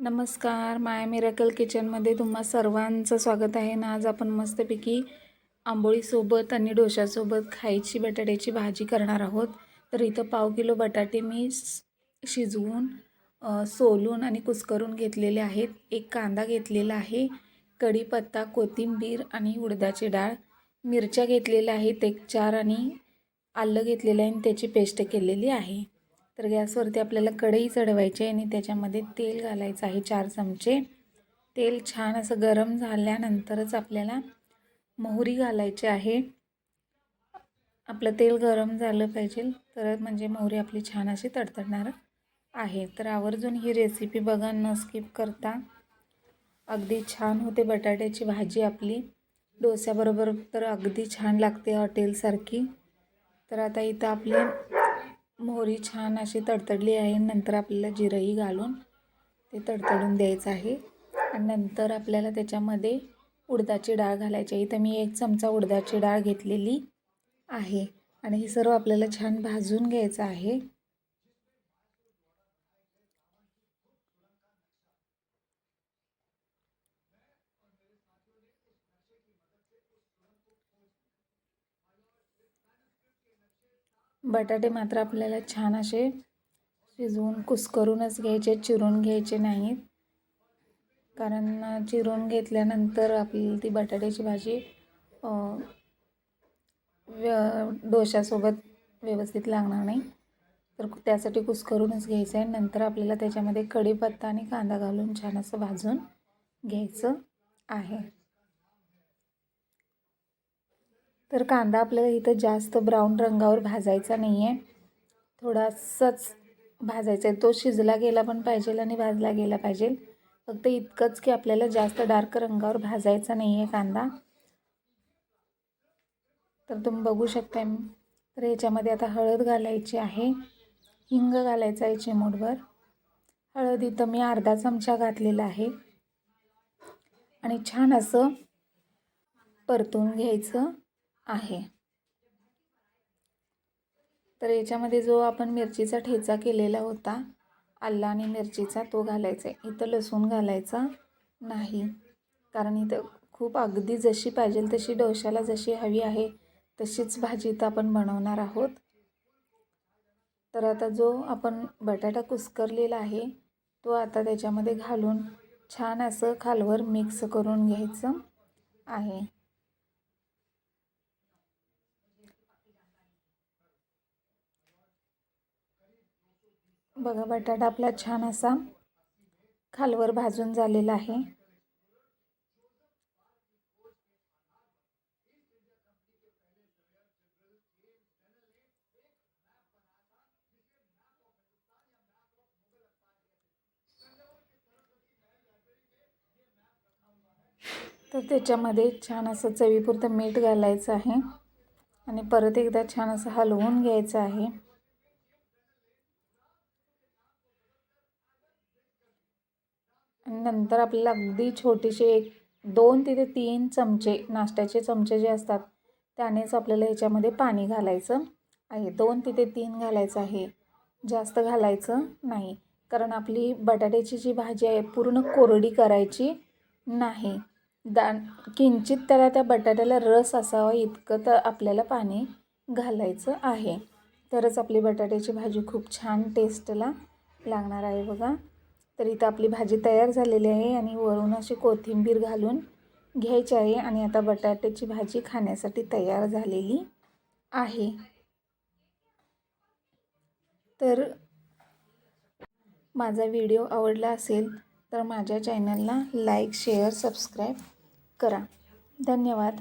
नमस्कार माय मिराकल किचनमध्ये तुम्हा सर्वांचं स्वागत आहे. ना आज आपण मस्तपैकी आंबोळीसोबत आणि डोशासोबत खायची बटाट्याची भाजी करणार आहोत. तर इथं पाव किलो बटाटे मी शिजवून सोलून आणि कुस्करून घेतलेले आहेत. एक कांदा घेतलेला आहे कढीपत्ता कोथिंबीर आणि उडदाची डाळ. मिरच्या घेतलेल्या आहेत एक चार आणि आलं घेतलेलं आहे आणि त्याची पेस्ट केलेली आहे. तर गॅसवरती आपल्याला कढई चढवायची आहे आणि त्याच्यामध्ये तेल घालायचं आहे चार चमचे. तेल छान असं गरम झाल्यानंतरच आपल्याला मोहरी घालायची आहे. आपलं तेल गरम झालं पाहिजे तर म्हणजे मोहरी आपली छान अशी तडतडणार आहे. तर आवर्जून ही रेसिपी बघा न स्किप करता. अगदी छान होते बटाट्याची भाजी आपली. डोस्याबरोबर तर अगदी छान लागते हॉटेलसारखी. तर आता इथं आपली मोहरी छान अशी तडतडली आहे. नंतर आपल्याला जिरंही घालून ते तडतडून द्यायचं आहे. आणि नंतर आपल्याला त्याच्यामध्ये उडदाची डाळ घालायची आहे. इथं मी एक चमचा उडदाची डाळ घेतलेली आहे. आणि हे सर्व आपल्याला छान भाजून घ्यायचं आहे. बटाटे मात्र आपल्याला छान असे शिजवून कुस्करूनच घ्यायचे चिरून घ्यायचे नाहीत. कारण चिरून घेतल्यानंतर आपली ती बटाट्याची भाजी व्य डोशासोबत व्यवस्थित लागणार नाही. तर त्यासाठी कुस्करूनच घ्यायचं आहे नंतर आपल्याला त्याच्यामध्ये कढीपत्ता आणि कांदा घालून छान असं भाजून घ्यायचं आहे. तर कांदा आपल्याला इथं जास्त ब्राऊन रंगावर भाजायचा नाही आहे थोडासाच भाजायचा आहे. तो शिजला गेला पण पाहिजे आणि भाजला गेला पाहिजे. फक्त इतकंच की आपल्याला जास्त डार्क रंगावर भाजायचा नाही आहे कांदा. तर तुम्ही बघू शकता तर याच्यामध्ये आता हळद घालायची आहे. हिंग घालायचा आहे चिमूटभर. हळद इथं मी अर्धा चमचा घातलेला आहे. आणि छान असं परतून घ्यायचं. आहे. तर याच्यामध्ये जो आपण मिरचीचा ठेचा केलेला होता आल्ला आणि मिरचीचा तो घालायचा. आहे इथं लसूण घालायचा नाही. कारण इथं खूप अगदी जशी पाहिजे तशी डोशाला जशी हवी आहे तशीच भाजी इथं आपण बनवणार आहोत. तर आता जो आपण बटाटा कुस्करलेला आहे तो आता त्याच्यामध्ये घालून छान असं खालवर मिक्स करून घ्यायचं आहे. बघा बटाटा आपला छान असा खालवर भाजून झालेला आहे. तर त्याच्यामध्ये छान असं चवीपुरतं मीठ घालायचं आहे. आणि परत एकदा छान असं हलवून घ्यायचं आहे. आणि नंतर आपल्याला अगदी छोटीशी एक दोन तिथे तीन चमचे नाश्त्याचे चमचे जे असतात त्यानेच आपल्याला ह्याच्यामध्ये पाणी घालायचं आहे. दोन तिथे तीन घालायचं आहे. जास्त घालायचं नाही. कारण आपली बटाट्याची जी भाजी आहे पूर्ण कोरडी करायची नाही. दा किंचित त्याला त्या बटाट्याला रस असावा इतकं तर आपल्याला पाणी घालायचं आहे. तरच आपली बटाट्याची भाजी खूप छान टेस्टला लागणार आहे बघा. तर इथं आपली भाजी तयार झालेली आहे आणि वरून अशी कोथिंबीर घालून घ्यायची आहे आणि आता बटाट्याची भाजी खाण्यासाठी तयार झालेली आहे. तर माझा व्हिडिओ आवडला असेल तर माझ्या चॅनलला लाईक शेअर सबस्क्राईब करा. धन्यवाद.